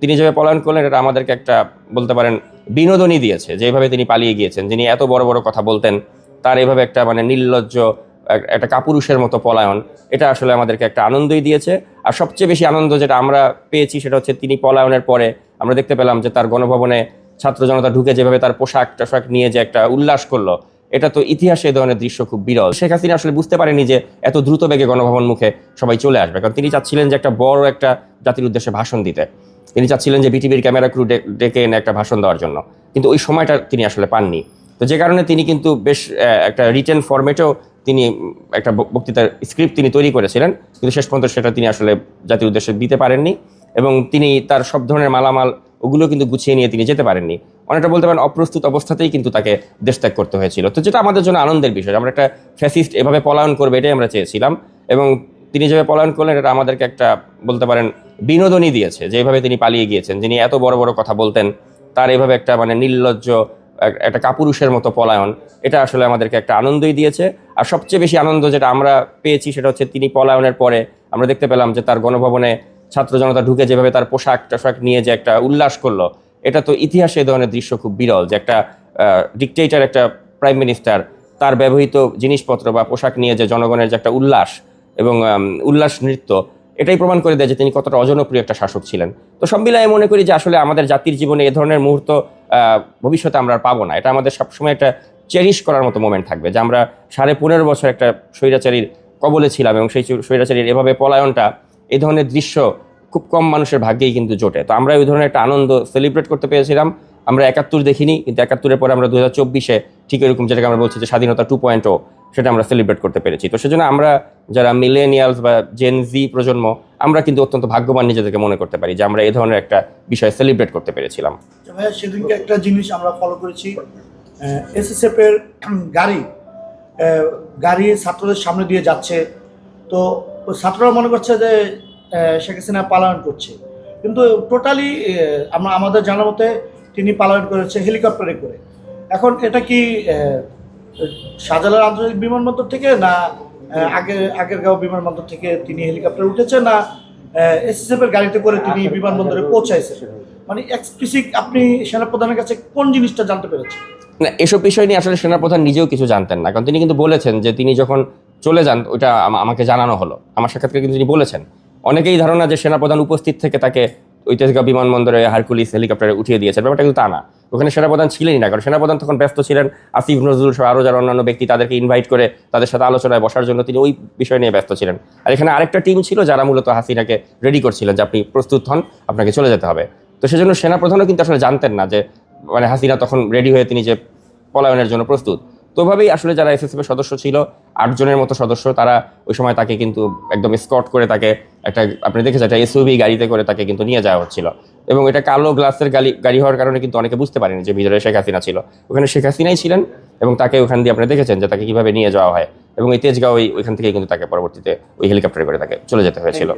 তিনি যেভাবে পলায়ন করলেন, এটা আমাদেরকে একটা বলতে পারেন বিনোদনই দিয়েছে যেভাবে তিনি পালিয়ে গিয়েছেন। যিনি এত বড় বড় কথা বলতেন, তার এভাবে একটা মানে নির্লজ্জ একটা কাপুরুষের মতো পলায়ন, এটা আসলে আমাদেরকে একটা আনন্দই দিয়েছে। আর সবচেয়ে বেশি আনন্দ যেটা আমরা পেয়েছি সেটা হচ্ছে তিনি পলায়নের পরে আমরা দেখতে পেলাম যে তার গণভবনে ছাত্র জনতা ঢুকে যেভাবে তার পোশাক টোশাক নিয়ে যে একটা উল্লাস করল, এটা তো ইতিহাসে এই ধরনের দৃশ্য খুব বিরল। শেখ হাসিনা আসলে বুঝতে পারেনি যে এত দ্রুত বেগে গণভবন মুখে সবাই চলে আসবে, কারণ তিনি চাচ্ছিলেন যে একটা বড় একটা জাতির উদ্দেশ্যে ভাষণ দিতে। তিনি চাচ্ছিলেন যে বিটিভির ক্যামেরা ক্রু ডেকে এনে একটা ভাষণ দেওয়ার জন্য। কিন্তু ওই সময়টা তিনি আসলে পাননি। তো যে কারণে তিনি কিন্তু বেশ একটা রিটেন ফরম্যাটেও তিনি একটা বক্তৃতার স্ক্রিপ্ট তিনি তৈরি করেছিলেন। কিন্তু শেষ পর্যন্ত সেটা তিনি আসলে জাতির উদ্দেশ্যে দিতে পারেননি এবং তিনি তার সব ধরনের মালামাল ওগুলো কিন্তু গুছিয়ে নিয়ে তিনি যেতে পারেননি। অনেকটা বলতে পারেন অপ্রস্তুত অবস্থাতেই কিন্তু তাকে দেশ ত্যাগ করতে হয়েছিল। তো যেটা আমাদের জন্য আনন্দের বিষয়, আমরা একটা ফ্যাসিস্ট এভাবে পলায়ন করবে এটাই আমরা চেয়েছিলাম এবং তিনি যেভাবে পলায়ন করলেন, এটা আমাদেরকে একটা বলতে পারেন বিনোদনই দিয়েছে, যেভাবে তিনি পালিয়ে গিয়েছেন। যিনি এত বড় বড় কথা বলতেন, তার এইভাবে একটা মানে নির্লজ্জ একটা কাপুরুষের মতো পলায়ন, এটা আসলে আমাদেরকে একটা আনন্দই দিয়েছে। আর সবচেয়ে বেশি আনন্দ যেটা আমরা পেয়েছি সেটা হচ্ছে তিনি পলায়নের পরে আমরা দেখতে পেলাম যে তার গণভবনে ছাত্র জনতা ঢুকে যেভাবে তার পোশাক টোশাক নিয়ে যে একটা উল্লাস করল, এটা তো ইতিহাসে এই ধরনের দৃশ্য খুব বিরল যে একটা ডিকটেটার একটা প্রাইম মিনিস্টার তার ব্যবহৃত জিনিসপত্র বা পোশাক নিয়ে যে জনগণের যে একটা উল্লাস এবং উল্লাস নৃত্য এটাই প্রমাণ করে দেয় যে তিনি কতটা অজনপ্রিয় একটা শাসক ছিলেন। তো সব মিলায় মনে করি যে আসলে আমাদের জাতির জীবনে এ ধরনের মুহূর্ত ভবিষ্যতে আমরা পাবো না। এটা আমাদের সবসময় একটা চেরিশ করার মতো মোমেন্ট থাকবে যে আমরা সাড়ে পনেরো বছর একটা স্বৈরাচারীর কবলে ছিলাম এবং সেই স্বৈরাচারীর এভাবে পলায়নটা এই ধরনের দৃশ্য খুব কম মানুষের ভাগ্যেই কিন্তু জোটে। তো আমরা ওই ধরনের একটা আনন্দ সেলিব্রেট করতে পেরেছিলাম। আমরা একাত্তর দেখিনি, কিন্তু একাত্তরের পরে আমরা দু হাজার চব্বিশে ঠিক এরকম যেটাকে আমরা বলছি যে স্বাধীনতা টু পয়েন্ট সেটা আমরা সেলিব্রেট করতে পেরেছি। তো সেজন্য আমরা যারা মিলেনিয়ালস বা জেন জি প্রজন্ম, আমরা কিন্তু অত্যন্ত ভাগ্যবান নিজেদেরকে মনে করতে পারি যে আমরা এই ধরনের একটা বিষয় সেলিব্রেট করতে পেরেছিলাম। আচ্ছা ভাইয়া, সেদিনকে একটা জিনিস আমরা ফলো করেছি এসএসএফ এর গাড়ি গাড়ি ছাত্রদের সামনে দিয়ে যাচ্ছে। তো ছাত্ররা মনে করছে যে শেখ হাসিনা পালায়ন করছে। কিন্তু টোটালি আমরা, আমাদের জানার মতে তিনি পালায়ন করেছে হেলিকপ্টারে করে। এখন এটা কি শাহজালাল আন্তর্জাতিক বিমানবন্দর থেকে না আগে আগেরগাঁও বিমানবন্দর থেকে তিনি হেলিকপ্টারে উঠেছে না এসএসএফ এর গাড়িতে করে তিনি বিমানবন্দরে পৌঁছাইছে? মানে এক্সপ্লিসিট আপনি সেনাপ্রধানের কাছে কোন জিনিসটা জানতে পেরেছেন? না, এসব বিষয় নিয়ে আসলে সেনাপ্রধান নিজেও কিছু জানতেন না। কারণ তিনি কিন্তু বলেছেন যে তিনি যখন চলে যান, ওইটা আম- আমাকে জানানো হলো। আমার সাক্ষাৎকারে কিন্তু তিনি বলেছেন। অনেকেই ধারণা যে সেনাপ্রধান উপস্থিত থেকে তাকে ঐতিহাসিক বিমানবন্দরে হারকুলিস হেলিকপ্টারে উঠিয়ে দিয়েছেন ব্যাপারটা কিন্তু তা না। ওখানে সেনাপ্রধান ছিলেনই না, কারণ সেনাপ্রধান তখন ব্যস্ত ছিলেন। আসিফ নজরুল সহ আরও যারা অন্যান্য ব্যক্তি তাদেরকে ইনভাইট করে তাদের সাথে আলোচনায় বসার জন্য তিনি ওই বিষয় নিয়ে ব্যস্ত ছিলেন। আর এখানে আরেকটা টিম ছিল যারা মূলত হাসিনাকে রেডি করছিলেন যে আপনি প্রস্তুত হন, আপনাকে চলে যেতে হবে। তো সেজন্য সেনাপ্রধানও কিন্তু আসলে জানতেন না যে মানে হাসিনা তখন রেডি হয়ে তিনি যে পলায়নের জন্য প্রস্তুত। তো ওভাবেই আসলে যারা এসএসএফ এর সদস্য ছিল, আটজনের মতো সদস্য, তারা ওই সময় তাকে কিন্তু একদম স্কট করে তাকে একটা, আপনি দেখেছেন একটা এসইউভি গাড়িতে করে তাকে কিন্তু নিয়ে যাওয়া হচ্ছিল। এবং এটা কালো গ্লাসের গাড়ি গাড়ি হওয়ার কারণে কিন্তু অনেকে বুঝতে পারেনি যে ভিতরে শেখ হাসিনা ছিল। ওখানে শেখ হাসিনাই ছিলেন এবং তাকে ওখান দিয়ে আপনি দেখেছেন যে তাকে কীভাবে নিয়ে যাওয়া হয়। এবং এই তেজগাঁও ওই- ওইখান থেকে কিন্তু তাকে পরবর্তীতে ওই হেলিকপ্টারে করে তাকে চলে যেতে হয়েছিল।